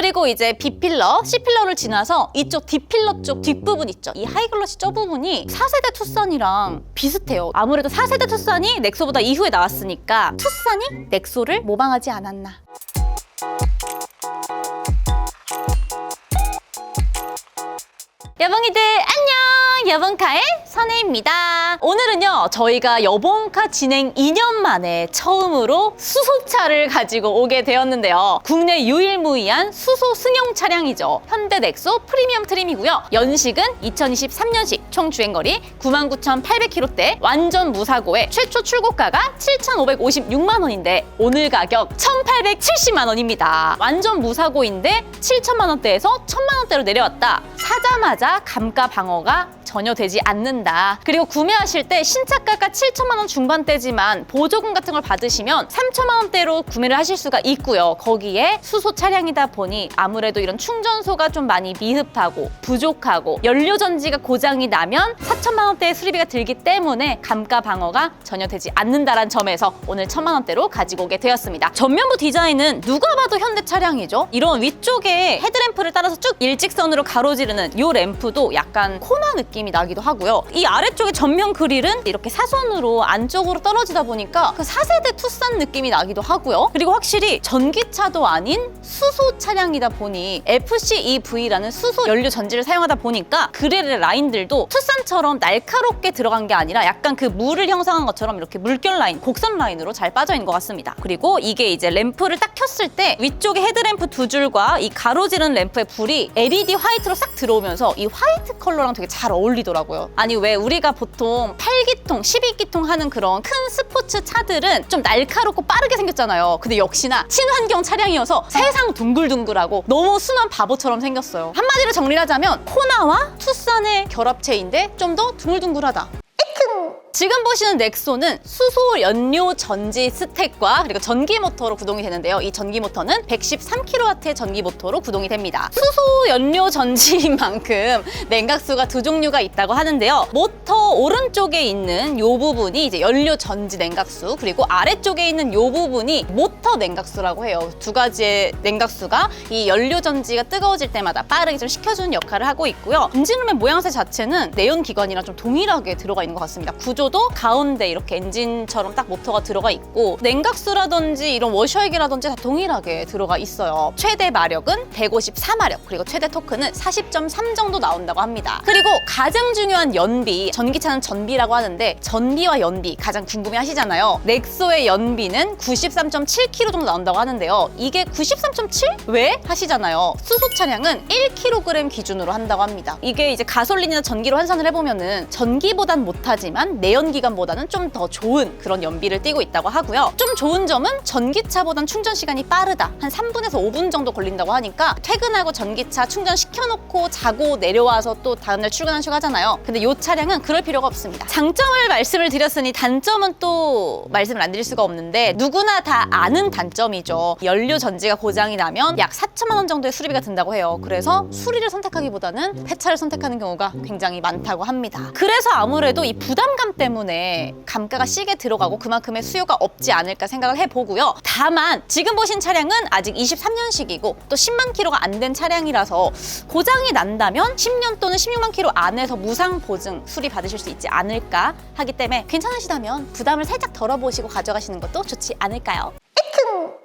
그리고 이제 B필러, C필러를 지나서 이쪽 D필러 쪽 뒷부분 있죠. 이 하이글로시 저 부분이 4세대 투싼이랑 비슷해요. 아무래도 4세대 투싼이 넥소보다 이후에 나왔으니까 투싼이 넥소를 모방하지 않았나. 여봉이들 안녕! 여봉카의 선혜입니다. 오늘은요, 저희가 여봉카 진행 2년 만에 처음으로 수소차를 가지고 오게 되었는데요. 국내 유일무이한 수소 승용 차량이죠. 현대 넥소 프리미엄 트림이고요. 연식은 2023년식 총 주행거리 99,800km대 완전 무사고에 최초 출고가가 7,556만 원인데 오늘 가격 1,870만 원입니다. 완전 무사고인데 7천만 원대에서 1,000만 원대로 내려왔다. 사자마자 감가 방어가 전혀 되지 않는다. 그리고 구매하실 때 신차가가 7천만 원 중반대지만 보조금 같은 걸 받으시면 3천만 원대로 구매를 하실 수가 있고요. 거기에 수소 차량이다 보니 아무래도 이런 충전소가 좀 많이 미흡하고 부족하고 연료 전지가 고장이 나면 4천만 원대의 수리비가 들기 때문에 감가 방어가 전혀 되지 않는다란 점에서 오늘 천만 원대로 가지고 오게 되었습니다. 전면부 디자인은 누가 봐도 현대 차량이죠. 이런 위쪽에 헤드램프를 따라서 쭉 일직선으로 가로지르는 이 램프도 약간 코나 느낌 이 나기도 하고요. 이 아래쪽에 전면 그릴은 이렇게 사선으로 안쪽으로 떨어지다 보니까 그 4세대 투싼 느낌이 나기도 하고요. 그리고 확실히 전기차도 아닌 수소 차량이다 보니 FCEV라는 수소 연료 전지를 사용하다 보니까 그릴의 라인들도 투싼처럼 날카롭게 들어간 게 아니라 약간 그 물을 형성한 것처럼 이렇게 물결 라인, 곡선 라인으로 잘 빠져 있는 것 같습니다. 그리고 이게 이제 램프를 딱 켰을 때 위쪽에 헤드램프 두 줄과 이 가로지른 램프의 불이 LED 화이트로 싹 들어오면서 이 화이트 컬러랑 되게 잘 어울 리더라고요. 아니 왜 우리가 보통 8기통, 12기통 하는 그런 큰 스포츠 차들은 좀 날카롭고 빠르게 생겼잖아요. 근데 역시나 친환경 차량이어서 세상 둥글둥글하고 너무 순한 바보처럼 생겼어요. 한마디로 정리하자면 코나와 투싼의 결합체인데 좀 더 둥글둥글하다. 지금 보시는 넥소는 수소 연료 전지 스택과 그리고 전기 모터로 구동이 되는데요. 이 전기 모터는 113kW의 전기 모터로 구동이 됩니다. 수소 연료 전지인 만큼 냉각수가 두 종류가 있다고 하는데요. 모터 오른쪽에 있는 이 부분이 이제 연료 전지 냉각수 그리고 아래쪽에 있는 이 부분이 모터 냉각수라고 해요. 두 가지의 냉각수가 이 연료 전지가 뜨거워질 때마다 빠르게 좀 식혀주는 역할을 하고 있고요. 엔진룸의 모양새 자체는 내연 기관이랑 좀 동일하게 들어가 있는 것 같습니다. 구조도 가운데 이렇게 엔진처럼 딱 모터가 들어가 있고 냉각수라든지 이런 워셔액이라든지 다 동일하게 들어가 있어요. 최대 마력은 154마력 그리고 최대 토크는 40.3 정도 나온다고 합니다. 그리고 가장 중요한 연비 전기차는 전비라고 하는데 전비와 연비 가장 궁금해 하시잖아요. 넥소의 연비는 93.7kg 정도 나온다고 하는데요. 이게 93.7? 왜? 하시잖아요. 수소 차량은 1kg 기준으로 한다고 합니다. 이게 이제 가솔린이나 전기로 환산을 해보면은 전기보단 못하지만 내연 기관보다는 좀 더 좋은 그런 연비를 띠고 있다고 하고요. 좀 좋은 점은 전기차보단 충전 시간이 빠르다. 한 3분에서 5분 정도 걸린다고 하니까 퇴근하고 전기차 충전 시켜놓고 자고 내려와서 또 다음날 출근하시고 하잖아요. 근데 이 차량은 그럴 필요가 없습니다. 장점을 말씀을 드렸으니 단점은 또 말씀을 안 드릴 수가 없는데 누구나 다 아는 단점이죠. 연료 전지가 고장이 나면 약 4천만 원 정도의 수리비가 든다고 해요. 그래서 수리를 선택하기보다는 폐차를 선택하는 경우가 굉장히 많다고 합니다. 그래서 아무래도 이 부담감 때문에 감가가 시게 들어가고 그만큼의 수요가 없지 않을까 생각을 해보고요. 다만 지금 보신 차량은 아직 23년식이고 또 10만 킬로가 안 된 차량이라서 고장이 난다면 10년 또는 16만 킬로 안에서 무상 보증 수리 받으실 수 있지 않을까 하기 때문에 괜찮으시다면 부담을 살짝 덜어보시고 가져가시는 것도 좋지 않을까요?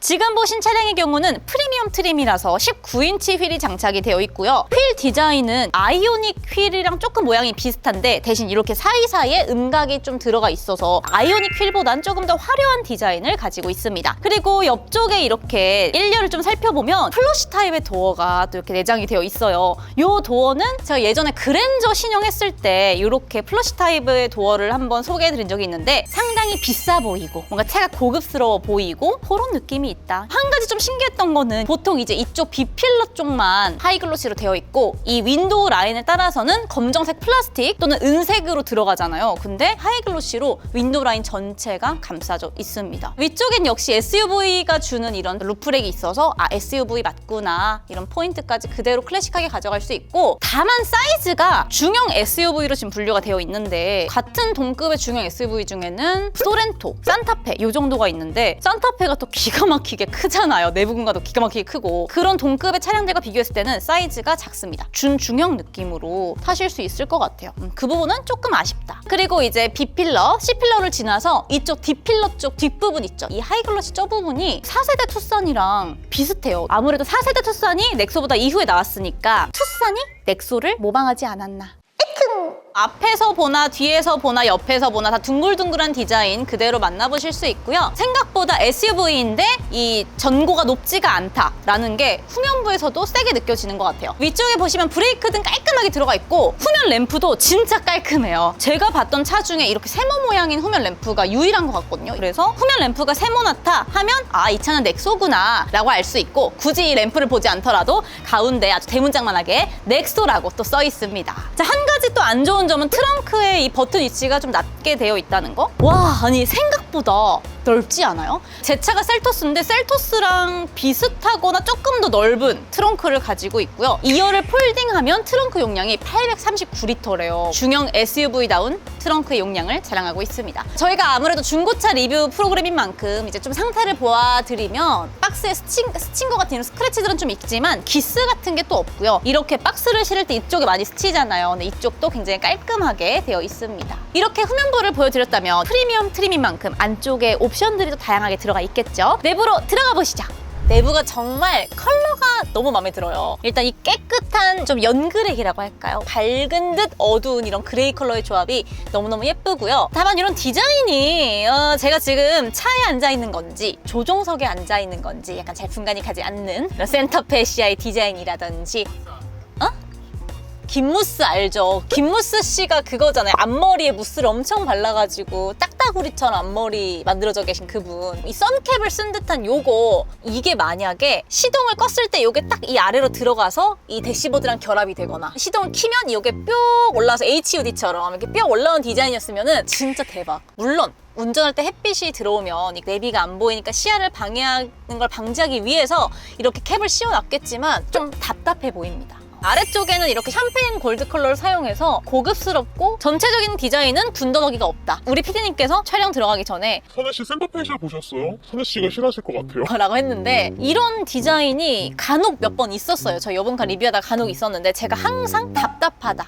지금 보신 차량의 경우는 프리미엄 트림이라서 19인치 휠이 장착이 되어 있고요. 휠 디자인은 아이오닉 휠이랑 조금 모양이 비슷한데 대신 이렇게 사이사이에 음각이 좀 들어가 있어서 아이오닉 휠보단 조금 더 화려한 디자인을 가지고 있습니다. 그리고 옆쪽에 이렇게 일렬을 좀 살펴보면 플러시 타입의 도어가 또 이렇게 내장이 되어 있어요. 이 도어는 제가 예전에 그랜저 신형했을 때 이렇게 플러시 타입의 도어를 한번 소개해드린 적이 있는데 상당히 비싸 보이고 뭔가 차가 고급스러워 보이고 그런 느낌이 있다. 좀 신기했던 거는 보통 이제 이쪽 B필러 쪽만 하이글로시로 되어 있고 이 윈도우 라인을 따라서는 검정색 플라스틱 또는 은색으로 들어가잖아요. 근데 하이글로시로 윈도우 라인 전체가 감싸져 있습니다. 위쪽엔 역시 SUV가 주는 이런 루프렉이 있어서 아 SUV 맞구나 이런 포인트까지 그대로 클래식하게 가져갈 수 있고 다만 사이즈가 중형 SUV로 지금 분류가 되어 있는데 같은 동급의 중형 SUV 중에는 소렌토, 산타페 이 정도가 있는데 산타페가 또 기가 막 막히게 크잖아요. 내부 공간도 기가 막히게 크고 그런 동급의 차량들과 비교했을 때는 사이즈가 작습니다. 준중형 느낌으로 타실 수 있을 것 같아요. 음, 그 부분은 조금 아쉽다. 그리고 이제 B필러, C필러를 지나서 이쪽 D필러 쪽 뒷부분 있죠. 이 하이글로시 저 부분이 4세대 투싼이랑 비슷해요. 아무래도 4세대 투싼이 넥소보다 이후에 나왔으니까 투싼이 넥소를 모방하지 않았나. 앞에서 보나 뒤에서 보나 옆에서 보나 다 둥글둥글한 디자인 그대로 만나보실 수 있고요. 생각보다 SUV인데 이 전고가 높지가 않다라는 게 후면부에서도 세게 느껴지는 것 같아요. 위쪽에 보시면 브레이크 등 깔끔하게 들어가 있고 후면 램프도 진짜 깔끔해요. 제가 봤던 차 중에 이렇게 세모 모양인 후면 램프가 유일한 것 같거든요. 그래서 후면 램프가 세모나타 하면 아 이 차는 넥소구나 라고 알 수 있고 굳이 이 램프를 보지 않더라도 가운데 아주 대문짝만하게 넥소라고 또 써 있습니다. 자, 한 가지 또 안 좋은 점은 트렁크의 이 버튼 위치가 좀 낮게 되어 있다는 거. 와, 아니 생각보다 넓지 않아요? 제 차가 셀토스인데 셀토스랑 비슷하거나 조금 더 넓은 트렁크를 가지고 있고요. 2열을 폴딩하면 트렁크 용량이 839리터래요. 중형 SUV다운 트렁크의 용량을 자랑하고 있습니다. 저희가 아무래도 중고차 리뷰 프로그램인 만큼 이제 좀 상태를 보아드리면 박스에 스친, 스친 것 같은 스크래치들은 좀 있지만 기스 같은 게 또 없고요. 이렇게 박스를 실을 때 이쪽에 많이 스치잖아요. 근데 이쪽도 굉장히 깔끔하게 되어 있습니다. 이렇게 후면부를 보여드렸다면 프리미엄 트림인 만큼 안쪽에 옵션 들이 또 다양하게 들어가 있겠죠. 내부로 들어가 보시죠. 내부가 정말 컬러가 너무 마음에 들어요. 일단 이 깨끗한 좀 연그레이라고 할까요? 밝은 듯 어두운 이런 그레이 컬러의 조합이 너무너무 예쁘고요. 다만 이런 디자인이 어, 제가 지금 차에 앉아 있는 건지 조종석에 앉아 있는 건지 약간 잘 분간이 가지 않는 센터페시아의 디자인이라든지 어? 김무스 알죠? 김무스 씨가 그거잖아요. 앞머리에 무스를 엄청 발라가지고 딱따구리처럼 앞머리 만들어져 계신 그분. 이 선캡을 쓴 듯한 요거 이게 만약에 시동을 껐을 때 요게 딱 이 아래로 들어가서 이 대시보드랑 결합이 되거나 시동을 키면 요게 뿅 올라와서 HUD처럼 이렇게 뿅 올라온 디자인이었으면은 진짜 대박. 물론 운전할 때 햇빛이 들어오면 이 내비가 안 보이니까 시야를 방해하는 걸 방지하기 위해서 이렇게 캡을 씌워놨겠지만 좀 답답해 보입니다. 아래쪽에는 이렇게 샴페인 골드 컬러를 사용해서 고급스럽고 전체적인 디자인은 군더더기가 없다. 우리 피디님께서 촬영 들어가기 전에 선혜 씨 센터페이셜 보셨어요? 선혜 씨가 싫어하실 것 같아요. 라고 했는데 이런 디자인이 간혹 몇 번 있었어요. 저 여분카 리뷰하다 간혹 있었는데 제가 항상 답답하다.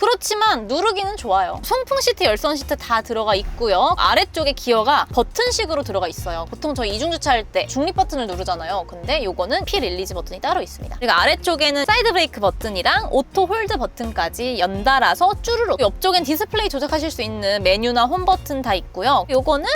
어. 그렇지만 누르기는 좋아요. 송풍 시트, 열선 시트 다 들어가 있고요. 아래쪽에 기어가 버튼식으로 들어가 있어요. 보통 저희 이중 주차할 때 중립 버튼을 누르잖아요. 근데 요거는 피 릴리즈 버튼이 따로 있습니다. 그리고 아래쪽에는 사이드 브레이크 버튼이랑 오토 홀드 버튼까지 연달아서 쭈르륵. 옆쪽엔 디스플레이 조작하실 수 있는 메뉴나 홈 버튼 다 있고요. 요거는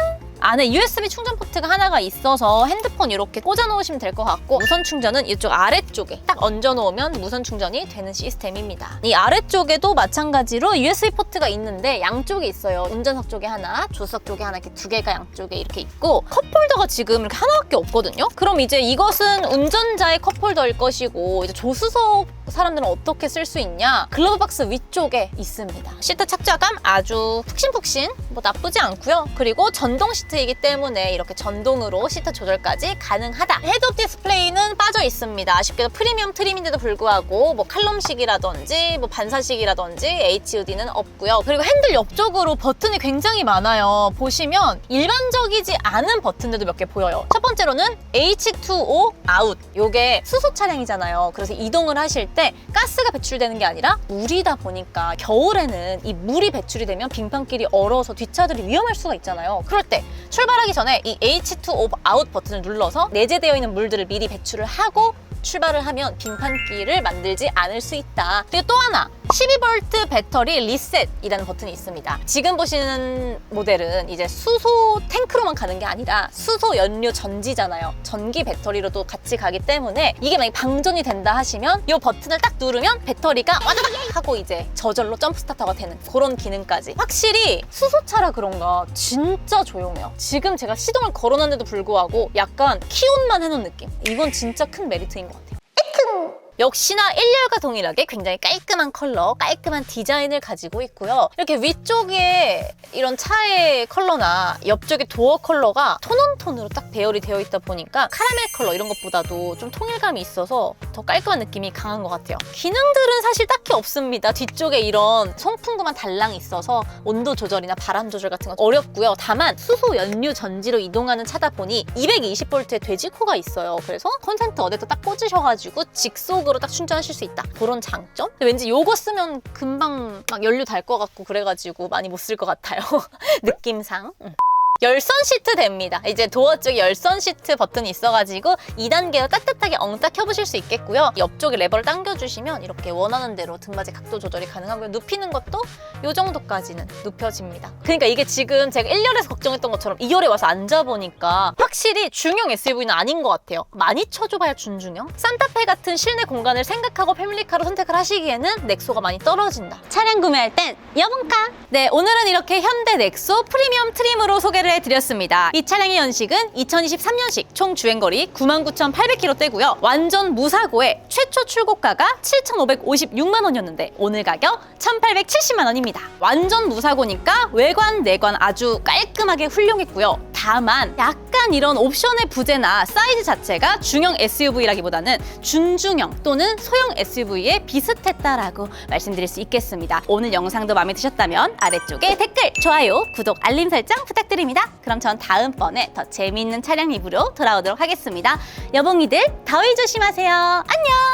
안에 USB 충전 포트가 하나가 있어서 핸드폰 이렇게 꽂아 놓으시면 될 것 같고 무선 충전은 이쪽 아래쪽에 딱 얹어 놓으면 무선 충전이 되는 시스템입니다. 이 아래쪽에도 마찬가지로 USB 포트가 있는데 양쪽에 있어요. 운전석 쪽에 하나, 조수석 쪽에 하나 이렇게 두 개가 양쪽에 이렇게 있고 컵홀더가 지금 이렇게 하나밖에 없거든요. 그럼 이제 이것은 운전자의 컵홀더일 것이고 이제 조수석 사람들은 어떻게 쓸 수 있냐? 글러브 박스 위쪽에 있습니다. 시트 착좌감 아주 푹신푹신 뭐 나쁘지 않고요. 그리고 전동 시트이기 때문에 이렇게 전동으로 시트 조절까지 가능하다. 헤드업 디스플레이는 빠져 있습니다. 아쉽게도 프리미엄 트림인데도 불구하고 뭐 칼럼식이라든지 뭐 반사식이라든지 HUD는 없고요. 그리고 핸들 옆쪽으로 버튼이 굉장히 많아요. 보시면 일반적이지 않은 버튼들도 몇 개 보여요. 첫 번째로는 H2O 아웃. 요게 수소 차량이잖아요. 그래서 이동을 하실 때 가스가 배출되는 게 아니라 물이다 보니까 겨울에는 이 물이 배출이 되면 빙판길이 얼어서 뒷차들이 위험할 수가 있잖아요. 그럴 때 출발하기 전에 이 H2O 아웃 버튼을 눌러서 내재되어 있는 물들을 미리 배출을 하고 출발을 하면 빙판길을 만들지 않을 수 있다. 그리고 또 하나 12V 배터리 리셋이라는 버튼이 있습니다. 지금 보시는 모델은 이제 수소 탱크로만 가는 게 아니라 수소 연료 전지잖아요. 전기 배터리로도 같이 가기 때문에 이게 만약 방전이 된다 하시면 이 버튼을 딱 누르면 배터리가 와다닥 하고 이제 저절로 점프 스타터가 되는 그런 기능까지 확실히 수소차라 그런가 진짜 조용해요. 지금 제가 시동을 걸어놨는데도 불구하고 약간 키온만 해놓은 느낌. 이건 진짜 큰 메리트인 것 같아요. 역시나 1열과 동일하게 굉장히 깔끔한 컬러, 깔끔한 디자인을 가지고 있고요. 이렇게 위쪽에 이런 차의 컬러나 옆쪽에 도어 컬러가 톤온톤으로 딱 배열이 되어 있다 보니까 카라멜 컬러 이런 것보다도 좀 통일감이 있어서 더 깔끔한 느낌이 강한 것 같아요. 기능들은 사실 딱히 없습니다. 뒤쪽에 이런 송풍구만 달랑 있어서 온도 조절이나 바람 조절 같은 건 어렵고요. 다만 수소 연료 전지로 이동하는 차다 보니 220V의 돼지코가 있어요. 그래서 콘센트 어디다 딱 꽂으셔가지고 직속 으로 딱 충전하실 수 있다. 그런 장점? 왠지 요거 쓰면 금방 막 연료 달 것 같고 그래가지고 많이 못 쓸 것 같아요. 느낌상. 음. 열선 시트 됩니다. 이제 도어 쪽에 열선 시트 버튼이 있어가지고 2단계로 따뜻하게 엉딱 켜보실 수 있겠고요. 옆쪽에 레버를 당겨주시면 이렇게 원하는 대로 등받이 각도 조절이 가능하고요. 눕히는 것도 이 정도까지는 눕혀집니다. 그러니까 이게 지금 제가 1열에서 걱정했던 것처럼 2열에 와서 앉아보니까 확실히 중형 SUV는 아닌 것 같아요. 많이 쳐줘봐야 준중형? 산타페 같은 실내 공간을 생각하고 패밀리카로 선택을 하시기에는 넥소가 많이 떨어진다. 차량 구매할 땐 여분카! 네, 오늘은 이렇게 현대 넥소 프리미엄 트림으로 소개를 해드렸습니다. 이 차량의 연식은 2023년식 총 주행거리 99,800km대고요. 완전 무사고에 최초 출고가가 7,556만 원이었는데 오늘 가격 1,870만 원입니다. 완전 무사고니까 외관, 내관 아주 깔끔하게 훌륭했고요. 다만 약간 이런 옵션의 부재나 사이즈 자체가 중형 SUV라기보다는 준중형 또는 소형 SUV에 비슷했다라고 말씀드릴 수 있겠습니다. 오늘 영상도 마음에 드셨다면 아래쪽에 댓글, 좋아요, 구독, 알림 설정 부탁드립니다. 그럼 전 다음번에 더 재미있는 차량 리뷰로 돌아오도록 하겠습니다. 여봉이들 더위 조심하세요. 안녕!